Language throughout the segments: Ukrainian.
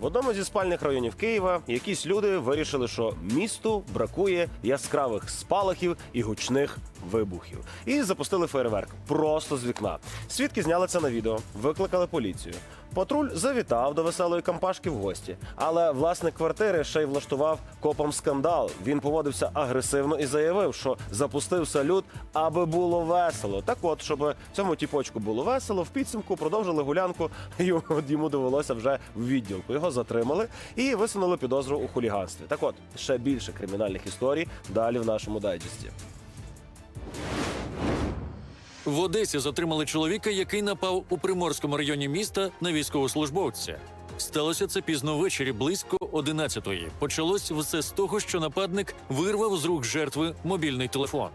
В одному зі спальних районів Києва якісь люди вирішили, що місту бракує яскравих спалахів і гучних вибухів. І запустили фейерверк просто з вікна. Свідки зняли це на відео, викликали поліцію. Патруль завітав до веселої кампашки в гості, але власник квартири ще й влаштував копам скандал. Він поводився агресивно і заявив, що запустив салют, аби було весело. Так от, щоб цьому тіпочку було весело, в підсумку продовжили гулянку. І йому довелося вже в відділку. Його затримали і висунули підозру у хуліганстві. Так от ще більше кримінальних історій далі в нашому дайджесті. В Одесі затримали чоловіка, який напав у приморському районі міста на військовослужбовця. Сталося це пізно ввечері, близько 11-ї. Почалось все з того, що нападник вирвав з рук жертви мобільний телефон.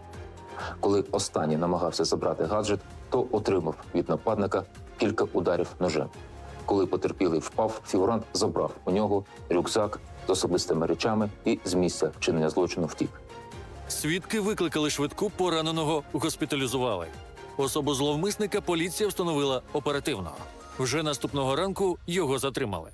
Коли останній намагався забрати гаджет, то отримав від нападника кілька ударів ножем. Коли потерпілий впав, фігурант забрав у нього рюкзак з особистими речами і з місця вчинення злочину втік. Свідки викликали швидку, пораненого госпіталізували. Особу зловмисника поліція встановила оперативно. Вже наступного ранку його затримали.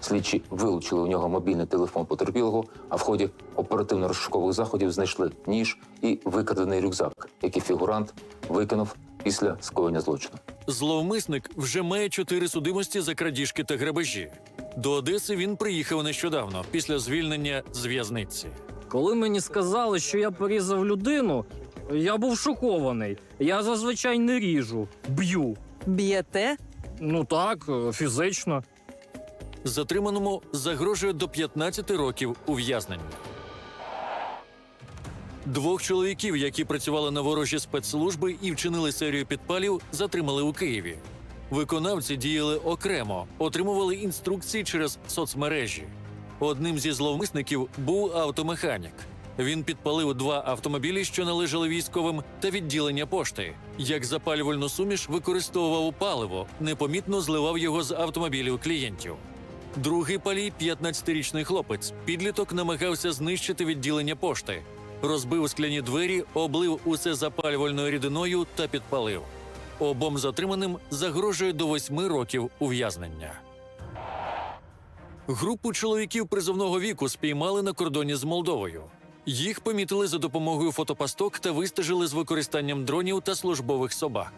Слідчі вилучили у нього мобільний телефон потерпілого, а в ході оперативно-розшукових заходів знайшли ніж і викрадений рюкзак, який фігурант викинув після скоєння злочину. Зловмисник вже має чотири судимості за крадіжки та грабежі. До Одеси він приїхав нещодавно після звільнення з в'язниці. Коли мені сказали, що я порізав людину, я був шокований. Я зазвичай не ріжу, б'ю. Б'єте? Ну так, фізично. Затриманому загрожує до 15 років ув'язнення. Двох чоловіків, які працювали на ворожі спецслужби і вчинили серію підпалів, затримали у Києві. Виконавці діяли окремо, отримували інструкції через соцмережі. Одним зі зловмисників був автомеханік. Він підпалив два автомобілі, що належали військовим, та відділення пошти. Як запалювальну суміш використовував паливо, непомітно зливав його з автомобілів клієнтів. Другий палій, 15-річний хлопець, підліток намагався знищити відділення пошти, розбив скляні двері, облив усе запалювальною рідиною та підпалив. Обом затриманим загрожує до восьми років ув'язнення. Групу чоловіків призовного віку спіймали на кордоні з Молдовою. Їх помітили за допомогою фотопасток та вистежили з використанням дронів та службових собак.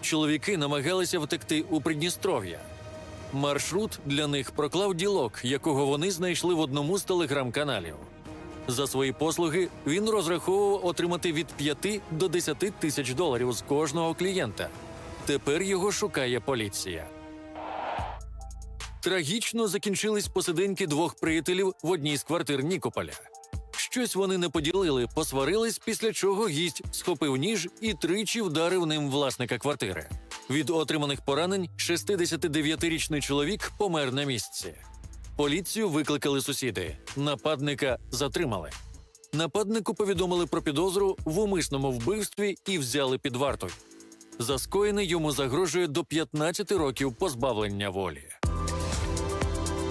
Чоловіки намагалися втекти у Придністров'я. Маршрут для них проклав ділок, якого вони знайшли в одному з телеграм-каналів. За свої послуги він розраховував отримати від 5 до 10 тисяч доларів з кожного клієнта. Тепер його шукає поліція. Трагічно закінчились посиденьки двох приятелів в одній з квартир Нікополя. Щось вони не поділили, посварились, після чого гість схопив ніж і тричі вдарив ним власника квартири. Від отриманих поранень 69-річний чоловік помер на місці. Поліцію викликали сусіди. Нападника затримали. Нападнику повідомили про підозру в умисному вбивстві і взяли під варту. За скоєне йому загрожує до 15 років позбавлення волі.